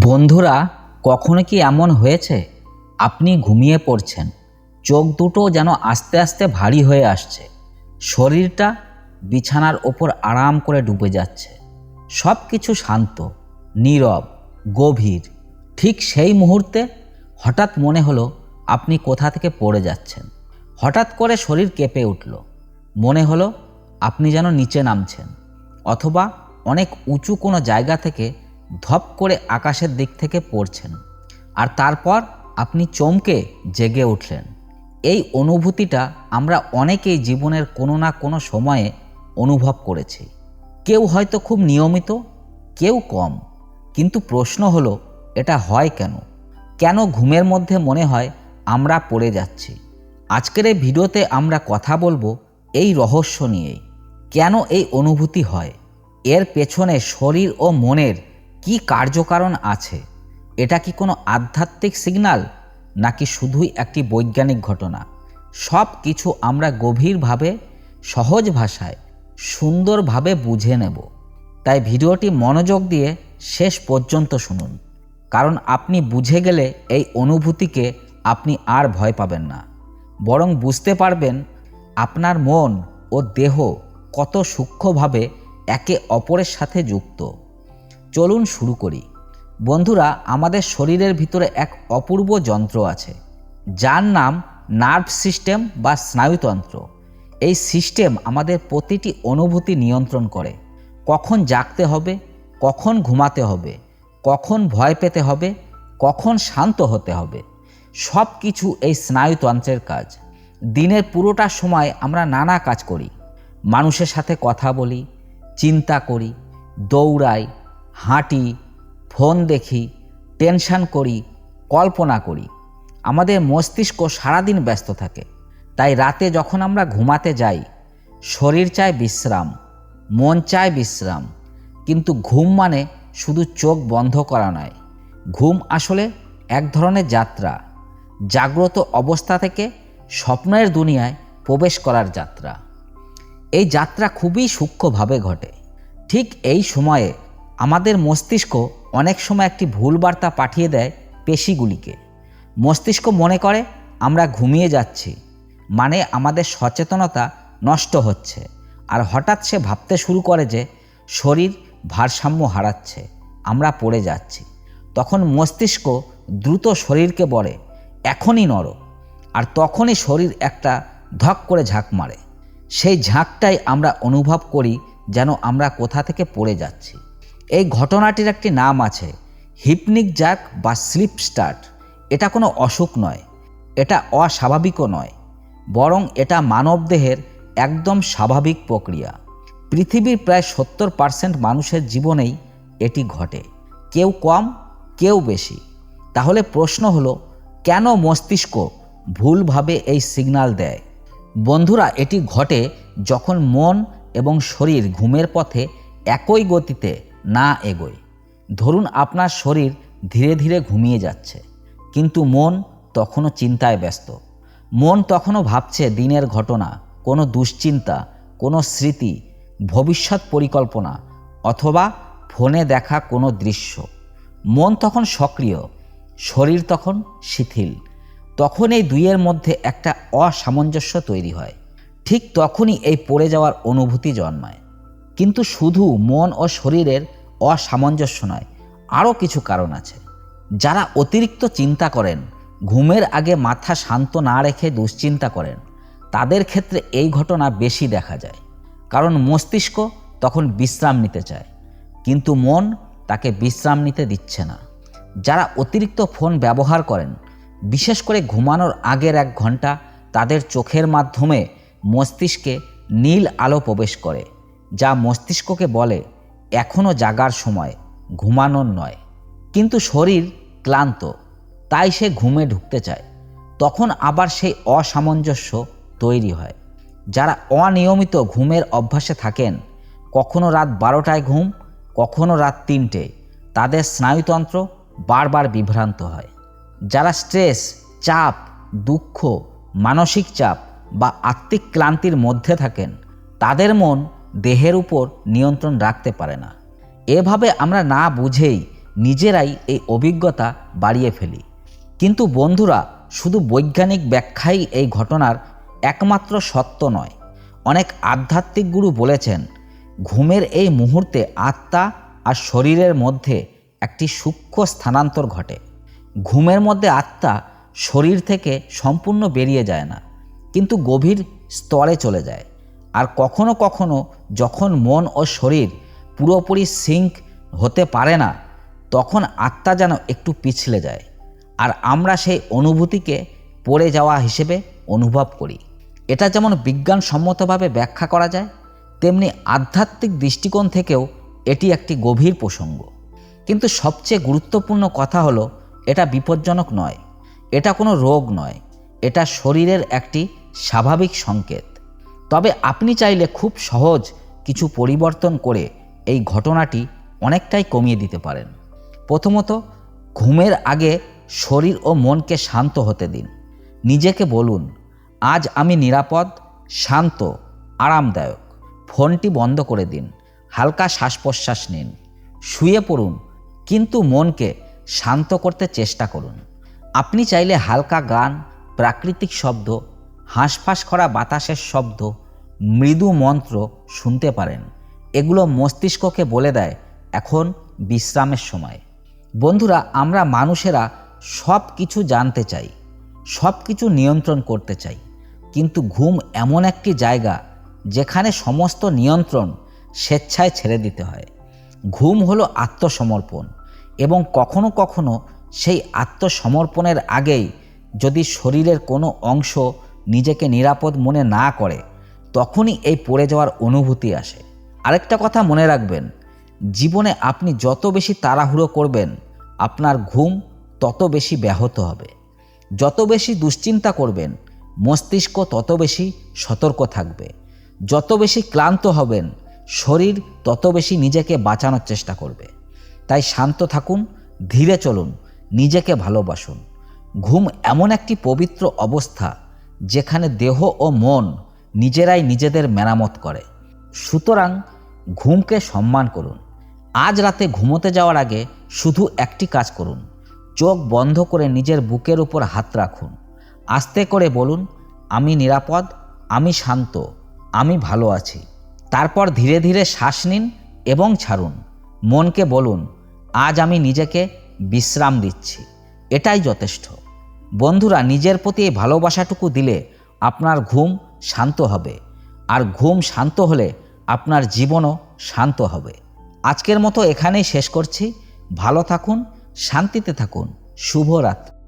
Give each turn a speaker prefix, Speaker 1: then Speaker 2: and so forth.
Speaker 1: বন্ধুরা, কখনো কি এমন হয়েছে? আপনি ঘুমিয়ে পড়ছেন। চোখ দুটো যেন আস্তে আস্তে ভারী হয়ে আসছে। শরীরটা বিছানার ওপর আরাম করে ডুবে যাচ্ছে। সব কিছু শান্ত, নীরব, গভীর। ঠিক সেই মুহূর্তে হঠাৎ মনে হলো, আপনি কোথা থেকে পড়ে যাচ্ছেন। হঠাৎ করে শরীর কেঁপে উঠল। মনে হলো, আপনি যেন নিচে নামছেন। অথবা অনেক উঁচু কোনো জায়গা থেকে ধপ করে আকাশের দিক থেকে পড়ছেন। আর তারপর আপনি চমকে জেগে উঠলেন। এই অনুভূতিটা আমরা অনেকেই জীবনের কোনো না কোনো সময়ে অনুভব করেছি। কেউ হয়তো খুব নিয়মিত, কেউ কম। কিন্তু প্রশ্ন হলো, এটা হয় কেন? কেন ঘুমের মধ্যে মনে হয় আমরা পড়ে যাচ্ছি? আজকের এই ভিডিওতে আমরা কথা বলব এই রহস্য নিয়েই। কেন এই অনুভূতি হয়? এর পেছনে শরীর ও মনের কি কার্যকারণ আছে? এটা কি কোনো আধ্যাত্মিক সিগন্যাল নাকি শুধুই একটি বৈজ্ঞানিক ঘটনা? সব কিছু আমরা গভীরভাবে, সহজ ভাষায়, সুন্দরভাবে বুঝে নেব। তাই ভিডিওটি মনোযোগ দিয়ে শেষ পর্যন্ত শুনুন। কারণ আপনি বুঝে গেলে এই অনুভূতিকে আপনি আর ভয় পাবেন না। বরং বুঝতে পারবেন আপনার মন ও দেহ কত সূক্ষ্মভাবে একে অপরের সাথে যুক্ত। চলুন শুরু করি। বন্ধুরা, আমাদের শরীরের ভিতরে এক অপূর্ব যন্ত্র আছে, যার নাম নার্ভ সিস্টেম বা স্নায়ুতন্ত্র। এই সিস্টেম আমাদের প্রতিটি অনুভূতি নিয়ন্ত্রণ করে। কখন জাগতে হবে, কখন ঘুমাতে হবে, কখন ভয় পেতে হবে, কখন শান্ত হতে হবে সব কিছু এই স্নায়ুতন্ত্রের কাজ। দিনের পুরোটা সময় আমরা নানা কাজ করি। মানুষের সাথে কথা বলি, চিন্তা করি, দৌড়াই হাঁটি, ফোন দেখি, টেনশন করি, কল্পনা করি। আমাদের মস্তিষ্ক সারাদিন ব্যস্ত থাকে। তাই রাতে যখন আমরা ঘুমাতে যাই, শরীর চায় বিশ্রাম, মন চায় বিশ্রাম। কিন্তু ঘুম মানে শুধু চোখ বন্ধ করা নয়। ঘুম আসলে এক ধরনের যাত্রা, জাগ্রত অবস্থা থেকে স্বপ্নের দুনিয়ায় প্রবেশ করার যাত্রা। এই যাত্রা খুবই সূক্ষ্মভাবে ঘটে। ঠিক এই সময়ে আমাদের মস্তিষ্ক অনেক সময় একটি ভুল বার্তা পাঠিয়ে দেয় পেশিগুলিকে। মস্তিষ্ক মনে করে, আমরা ঘুমিয়ে যাচ্ছি। মানে আমাদের সচেতনতা নষ্ট হচ্ছে। আর হঠাৎ সে ভাবতে শুরু করে যে, শরীর ভারসাম্য হারাচ্ছে, আমরা পড়ে যাচ্ছি। তখন মস্তিষ্ক দ্রুত শরীরকে বলে, এখনই নড়ো। আর তখনই শরীর একটা ধক করে ঝাঁক মারে। সেই ঝাঁকটাই আমরা অনুভব করি যেন আমরা কোথা থেকে পড়ে যাচ্ছি। এই ঘটনাটির একটি নাম আছে, হিপনিক জ্যাক বা স্লিপ স্টার্ট। এটা কোনো অসুখ নয়, এটা অস্বাভাবিকও নয়, বরং এটা মানবদেহের একদম স্বাভাবিক প্রক্রিয়া। পৃথিবীর প্রায় সত্তর পার্সেন্ট মানুষের জীবনেই এটি ঘটে। কেউ কম, কেউ বেশি। তাহলে প্রশ্ন হলো, কেন মস্তিষ্ক ভুলভাবে এই সিগন্যাল দেয়? বন্ধুরা, এটি ঘটে যখন মন এবং শরীর ঘুমের পথে একই গতিতে না এগোয়। ধরুন আপনার শরীর ধীরে ধীরে ঘুমিয়ে যাচ্ছে, কিন্তু মন তখনও চিন্তায় ব্যস্ত। মন তখনও ভাবছে দিনের ঘটনা, কোনো দুশ্চিন্তা, কোনো স্মৃতি, ভবিষ্যৎ পরিকল্পনা, অথবা ফোনে দেখা কোনো দৃশ্য। মন তখন সক্রিয়, শরীর তখন শিথিল। তখন এই দুইয়ের মধ্যে একটা অসামঞ্জস্য তৈরি হয়। ঠিক তখনই এই পড়ে যাওয়ার অনুভূতি জন্মায়। কিন্তু শুধু মন ও শরীরের অসামঞ্জস্য নয়, আরও কিছু কারণ আছে। যারা অতিরিক্ত চিন্তা করেন, ঘুমের আগে মাথা শান্ত না রেখে দুশ্চিন্তা করেন, তাদের ক্ষেত্রে এই ঘটনা বেশি দেখা যায়। কারণ মস্তিষ্ক তখন বিশ্রাম নিতে চায়, কিন্তু মন তাকে বিশ্রাম নিতে দিচ্ছে না। যারা অতিরিক্ত ফোন ব্যবহার করেন, বিশেষ করে ঘুমানোর আগের এক ঘণ্টা তাদের চোখের মাধ্যমে মস্তিষ্কে নীল আলো প্রবেশ করে। যা মস্তিষ্ককে বলে এখনও জাগার সময়, ঘুমানোর নয়। কিন্তু শরীর ক্লান্ত, তাই সে ঘুমে ঢুকতে চায়। তখন আবার সেই অসামঞ্জস্য তৈরি হয়। যারা অনিয়মিত ঘুমের অভ্যাসে থাকেন, কখনো রাত বারোটায় ঘুম, কখনো রাত তিনটে, তাদের স্নায়ুতন্ত্র বারবার বিভ্রান্ত হয়। যারা স্ট্রেস, চাপ, দুঃখ, মানসিক চাপ বা আত্মিক ক্লান্তির মধ্যে থাকেন, তাদের মন দেহের উপর নিয়ন্ত্রণ রাখতে পারে না। এভাবে আমরা না বুঝেই নিজেরাই এই অভিজ্ঞতা বাড়িয়ে ফেলি। কিন্তু বন্ধুরা, শুধু বৈজ্ঞানিক ব্যাখ্যাই এই ঘটনার একমাত্র সত্য নয়। অনেক আধ্যাত্মিক গুরু বলেছেন, ঘুমের এই মুহূর্তে আত্মা আর শরীরের মধ্যে একটি সূক্ষ্ম স্থানান্তর ঘটে। ঘুমের মধ্যে আত্মা শরীর থেকে সম্পূর্ণ বেরিয়ে যায় না, কিন্তু গভীর স্তরে চলে যায়। আর কখনো কখনো যখন মন ও শরীর পুরোপুরি সিঙ্ক হতে পারে না, তখন আত্মা যেন একটু পিছলে যায়। আর আমরা সেই অনুভূতিকে পড়ে যাওয়া হিসেবে অনুভব করি। এটা যেমন বিজ্ঞানসম্মতভাবে ব্যাখ্যা করা যায়, তেমনি আধ্যাত্মিক দৃষ্টিকোণ থেকেও এটি একটি গভীর প্রসঙ্গ। কিন্তু সবচেয়ে গুরুত্বপূর্ণ কথা হলো, এটা বিপজ্জনক নয়। এটা কোনো রোগ নয়। এটা শরীরের একটি স্বাভাবিক সংকেত। তবে আপনি চাইলে খুব সহজ কিছু পরিবর্তন করে এই ঘটনাটি অনেকটাই কমিয়ে দিতে পারেন। প্রথমত, ঘুমের আগে শরীর ও মনকে শান্ত হতে দিন। নিজেকে বলুন, আজ আমি নিরাপদ, শান্ত, আরামদায়ক। ফোনটি বন্ধ করে দিন, হালকা শ্বাস প্রশ্বাস নিন। শুয়ে পড়ুন, কিন্তু মনকে শান্ত করতে চেষ্টা করুন। আপনি চাইলে হালকা গান, প্রাকৃতিক শব্দ, হাঁসফাঁস করা বাতাসের শব্দ মৃদু মন্ত্র শুনতে পারেন। এগুলো মস্তিষ্ককে বলে দেয়, এখন বিশ্রামের সময়। বন্ধুরা, আমরা মানুষেরা সব কিছু জানতে চাই সব কিছু নিয়ন্ত্রণ করতে চাই। কিন্তু ঘুম এমন একটি জায়গা যেখানে সমস্ত নিয়ন্ত্রণ স্বেচ্ছায় ছেড়ে দিতে হয়। ঘুম হলো আত্মসমর্পণ এবং কখনো কখনো সেই আত্মসমর্পণের আগেই যদি শরীরের কোনো অংশ নিজেকে নিরাপদ মনে না করে তখনই এই পড়ে যাওয়ার অনুভূতি আসে। আরেকটা কথা মনে রাখবেন, জীবনে আপনি যত বেশি তাড়াহুড়ো করবেন, আপনার ঘুম তত বেশি ব্যাহত হবে। যত বেশি দুশ্চিন্তা করবেন, মস্তিষ্ক তত বেশি সতর্ক থাকবে। যত বেশি ক্লান্ত হবেন, শরীর তত বেশি নিজেকে বাঁচানোর চেষ্টা করবে। তাই শান্ত থাকুন, ধীরে চলুন, নিজেকে ভালোবাসুন। ঘুম এমন একটি পবিত্র অবস্থা, যেখানে দেহ ও মন নিজেরাই নিজেদের মেরামত করে। সুতরাং ঘুমকে সম্মান করুন। আজ রাতে ঘুমোতে যাওয়ার আগে শুধু একটি কাজ করুন। চোখ বন্ধ করে নিজের বুকের উপর হাত রাখুন। আস্তে করে বলুন, আমি নিরাপদ, আমি শান্ত, আমি ভালো আছি। তারপর ধীরে ধীরে শ্বাস নিন এবং ছাড়ুন। মনকে বলুন, আজ আমি নিজেকে বিশ্রাম দিচ্ছি। এটাই যথেষ্ট। বন্ধুরা, নিজের প্রতি এই ভালোবাসাটুকু দিলে আপনার ঘুম শান্ত হবে। আর ঘুম শান্ত হলে আপনার জীবনও শান্ত হবে। আজকের মতো এখানেই শেষ করছি। ভালো থাকুন, শান্তিতে থাকুন। শুভরাত্রি।